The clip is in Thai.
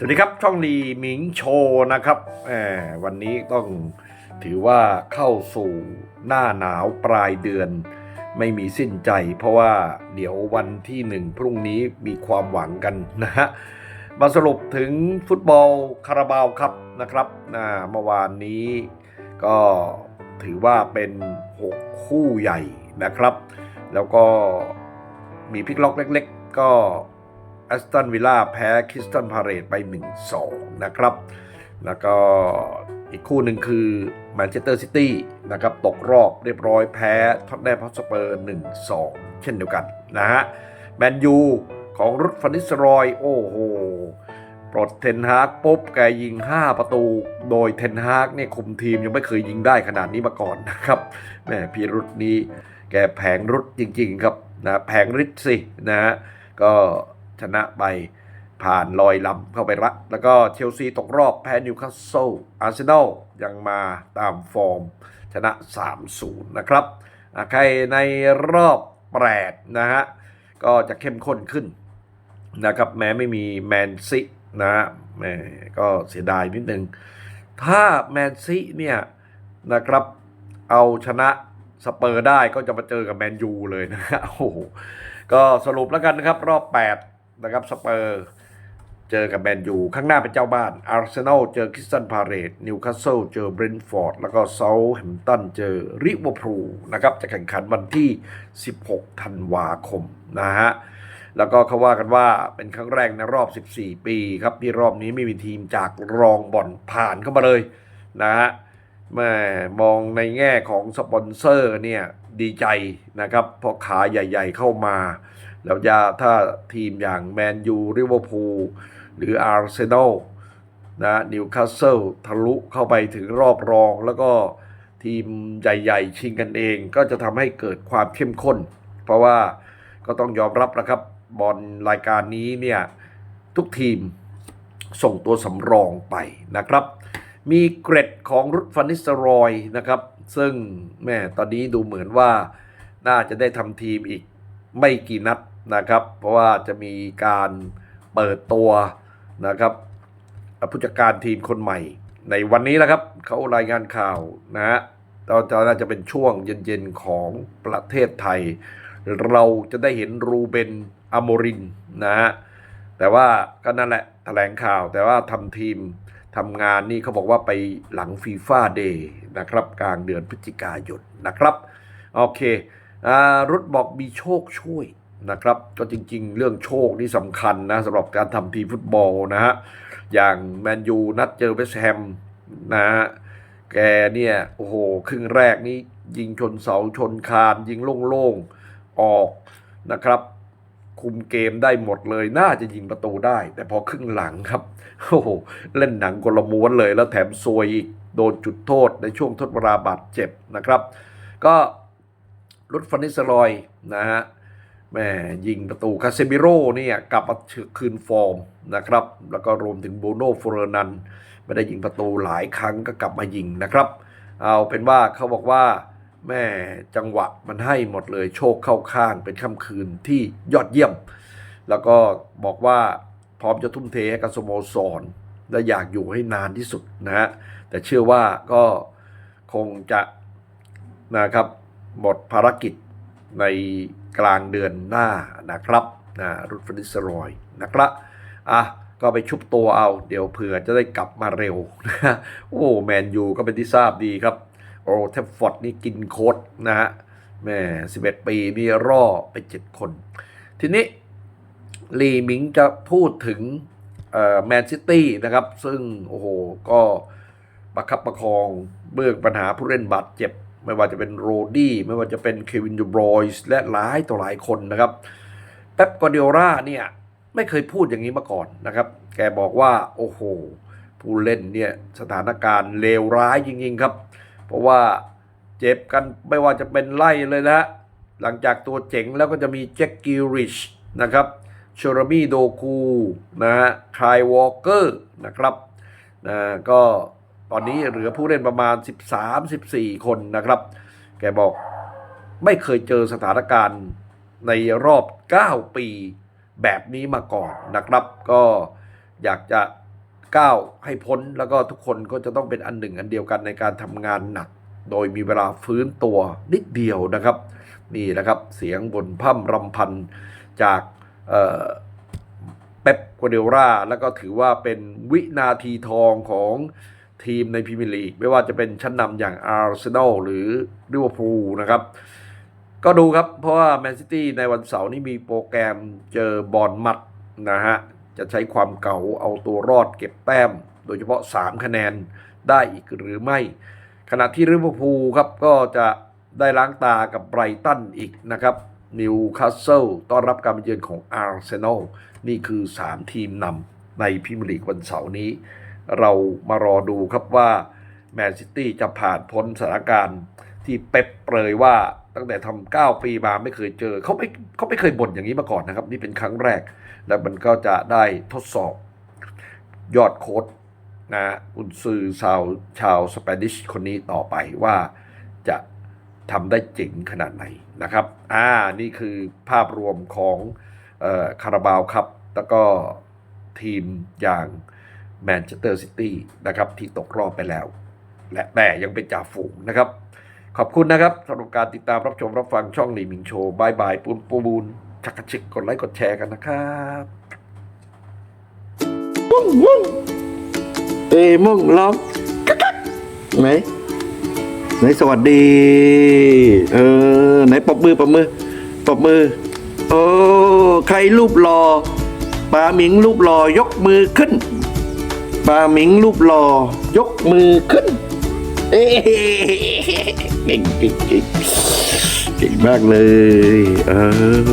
สวัสดีครับ ช่องลีหมิงโชว์นะครับแหมวันนี้ต้องถือว่าเข้าสู่หน้าหนาวปลายเดือน ไม่มีสิ้นใจ เพราะว่าเดี๋ยววันที่หนึ่งพรุ่งนี้มีความหวังกันนะฮะมาสรุปถึงฟุตบอลคาราบาวครับนะครับอ่าเมื่อวานนี้ก็ถือว่าเป็น 6 คู่ใหญ่นะครับ แล้วก็มีพลิกล็อกเล็ก ๆ ก็ แอสตันวิลล่าแพ้คริสตันพาเรตไป 1-2 นะครับ แล้วก็อีกคู่หนึ่งคือแมนเชสเตอร์ซิตี้นะครับตกรอบเรียบร้อยแพ้ท็อตแนมฮอตสเปอร์1-2 เช่นเดียวกันนะฮะแมนยูของรุดฟันิสรอย โอ้โหปลดเทนฮากปุ๊บแกยิง 5 ประตู โดยเทนฮากเนี่ยคุมทีมยังไม่เคยยิงได้ขนาดนี้มาก่อนนะครับแหมพีรุดนี้ แกแผงรุดจริง ๆ ครับนะแผงฤทธิ์สินะฮะก็ ชนะไปผ่านลอยลำเข้าไปละแล้วก็เชลซีตกรอบแพ้นิวคาสเซิลอาร์เซนอลยังมาตามฟอร์ม ชนะ 3-0 นะครับ ใครในรอบ8นะฮะ ก็จะเข้มข้นขึ้นนะครับ แม้ไม่มีแมนซินะฮะแหมก็เสียดายนิดนึง ถ้าแมนซิเนี่ยนะครับ เอาชนะสเปอร์ได้ก็จะมาเจอกับแมนยูเลยนะฮะโอ้โหก็สรุปแล้วกันนะครับ รอบ 8 นะครับสเปอร์เจอกับแมนยู ข้างหน้าเป็นเจ้าบ้านอาร์เซนอลเจอคริสตันพาเรตนิวคาสเซิลเจอเบรนท์ฟอร์ดแล้วก็เซาท์แฮมป์ตันเจอริเวอร์พูลนะครับจะแข่งขันวันที่ 16 ธันวาคมนะฮะแล้วก็เขาว่ากันว่าเป็นครั้งแรกในรอบ 14 ปีครับที่รอบนี้ไม่มีทีมจากรองบ่อนผ่านเข้ามาเลยนะฮะ แม่มองในแง่ของสปอนเซอร์เนี่ยดีใจนะครับเพราะขาใหญ่ๆเข้ามา แล้วจะถ้าทีมอย่างแมนยูริเวอร์พูลหรืออาร์เซนอลนะนิวคาสเซิลทะลุเข้าไปถึงรอบรองแล้วก็ทีมใหญ่ๆ ชิงกันเองก็จะทำให้เกิดความเข้มข้น เพราะว่าก็ต้องยอมรับนะครับบอลรายการนี้เนี่ยทุกทีมส่งตัวสำรองไปนะครับ มีเกร็ดของรุดฟันนิสรอยนะครับ ซึ่งแม่ตอนนี้ดูเหมือนว่าน่าจะได้ทำทีมอีกไม่กี่นัดนะครับ เพราะว่าจะมีการเปิดตัวนะครับผู้จัดการทีมคนใหม่ ในวันนี้นะครับเขารายงานข่าวนะฮะตอนจะน่าจะเป็นช่วงเย็นๆของประเทศไทย เราจะได้เห็นรูเบนอโมรินนะฮะแต่ว่าก็นั่นแหละแถลงข่าวแต่ว่าทำทีม ทำงานนี่เขาบอกว่าไปหลังฟีฟ่าเดย์นะครับ กลางเดือนพฤศจิกายนนะครับ โอเครุดบอกมีโชคช่วยนะครับ ก็จริงๆ เรื่องโชคนี่สำคัญนะสำหรับการทำทีฟุตบอลนะฮะ อย่างแมนยูนัดเจอเวสแฮมนะฮะแกเนี่ย โอ้โห ครึ่งแรกนี้ยิงชนเสาชนคานยิงโล่งๆ ออกนะครับ คุมเกมได้หมดเลย น่าจะยิงประตูได้ แต่พอครึ่งหลังครับ โอ้โห เล่นหนังกลม้วนเลยแล้วแถมซวยอีก โดนจุดโทษในช่วงทดเวลาบาดเจ็บนะครับ ก็รุดฟันิสลอยนะฮะแม่ยิงประตูคาเซมิโร่เนี่ยกลับมาคืนฟอร์มนะครับ แล้วก็รวมถึงโบโนโฟเรนันไม่ได้ยิงประตูหลายครั้งก็กลับมายิงนะครับ เอาเป็นว่าเขาบอกว่า แม่จังหวะมันให้หมดเลยโชคเข้าข้างเป็นค่ำคืนที่ยอดเยี่ยม แล้วก็บอกว่าพร้อมจะทุ่มเทให้กับสโมสรและอยากอยู่ให้นานที่สุดนะฮะแต่เชื่อว่าก็คงจะนะครับหมดภารกิจในกลางเดือนหน้านะครับนะรุดฟนิสรอยนะครับอะก็ไปชุบตัวเอา เดี๋ยวเผื่อจะได้กลับมาเร็วนะโอ้แมนยูก็เป็นที่ทราบดีครับ โอ้แทฟฟอร์ดนี่กินโค้ดนะฮะแม่11ปีนี่ร่อไป7คน ทีนี้ลีมิงจะพูดถึงแมนซิตี้นะครับ ซึ่ง โอ้โห ก็ประคับประคองเบื้องปัญหาผู้เล่นบาดเจ็บ ไม่ว่าจะเป็นโรดี้ ไม่ว่าจะเป็นเควินดูบรอยส์และหลายต่อหลายคนนะครับ เป๊ปกวาร์ดิโอลาเนี่ย ไม่เคยพูดอย่างนี้มาก่อนนะครับ แกบอกว่า โอ้โห ผู้เล่นเนี่ย สถานการณ์เลวร้ายจริงๆครับ เพราะว่าเจ็บกันไม่ว่าจะเป็นไล่เลยนะหลังจากตัวเจ๋งแล้วก็จะมีแจ็คกิลริชนะครับเชอร์มี่โดคูนะฮะคายวอลเกอร์นะครับนะก็ตอนนี้เหลือผู้เล่นประมาณ 13-14 คนนะครับ แกบอกไม่เคยเจอสถานการณ์ในรอบ 9 ปีแบบนี้มาก่อนนะครับ ก็อยากจะ ก้าวให้พ้นแล้วก็ทุกคนก็จะต้องเป็นอันหนึ่งอันเดียวกันในการทำงานหนัก โดยมีเวลาฟื้นตัวนิดเดียวนะครับ นี่แหละครับเสียงบนพร่ำรำพันจากเอ่อเป๊ปกัวเดล่าแล้วก็ถือว่าเป็นวินาทีทองของทีมในพรีเมียร์ลีกไม่ว่าจะเป็นชั้นนำอย่างอาร์เซนอลหรือลิเวอร์พูลนะครับ ก็ดูครับ เพราะว่าแมนซิตี้ในวันเสาร์นี้มีโปรแกรมเจอบอลมัดนะฮะ จะใช้ความเก่าเอาตัวรอดเก็บแต้ม โดยเฉพาะ 3 คะแนนได้อีกหรือไม่ ขณะที่ลิเวอร์พูลครับก็จะได้ล้างตากับไบรตันอีกนะครับนิวคาสเซิลต้อนรับการมาเยือนของอาร์เซนอลนี่คือ 3 ทีมนำในพรีเมียร์ลีกวันเสาร์นี้ เรามารอดูครับว่าแมนซิตี้จะผ่านพ้นสถานการณ์ ที่เป๊ปเปรยว่าตั้งแต่ทำ9ปีมาไม่เคยเจอเขาไม่เขาไม่เคยบ่นอย่างนี้มาก่อนนะครับ นี่เป็นครั้งแรก แล้วมันก็จะได้ทดสอบยอดโค้ดนะอุนซือชาวชาวสเปนิชคนนี้ต่อไปว่าจะทำได้เจ๋งขนาดไหนนะครับ อ่า นี่คือภาพรวมของคาราบาวครับ แล้วก็ทีมอย่างแมนเชสเตอร์ซิตี้นะครับที่ตกรอบไปแล้ว และแต่ยังเป็นจ่าฝูงนะครับ ขอบคุณนะครับสำหรับการติดตามรับชมรับฟังช่องหลีมิงโชว์บายบายปูนปูบูนชักกระชิกกดไลค์กดแชร์กันนะครับเอ้ยมุ่งร้องกักกักไหนไหนสวัสดี เออไหนปรบมือปรบมือปรบมือ โอ้ใครรูปหล่อปลาหมิงรูปหล่อยกมือขึ้นปลาหมิงรูปหล่อยกมือขึ้น เอ้เก่งเก่งเก่งเก่งมากเลย เออ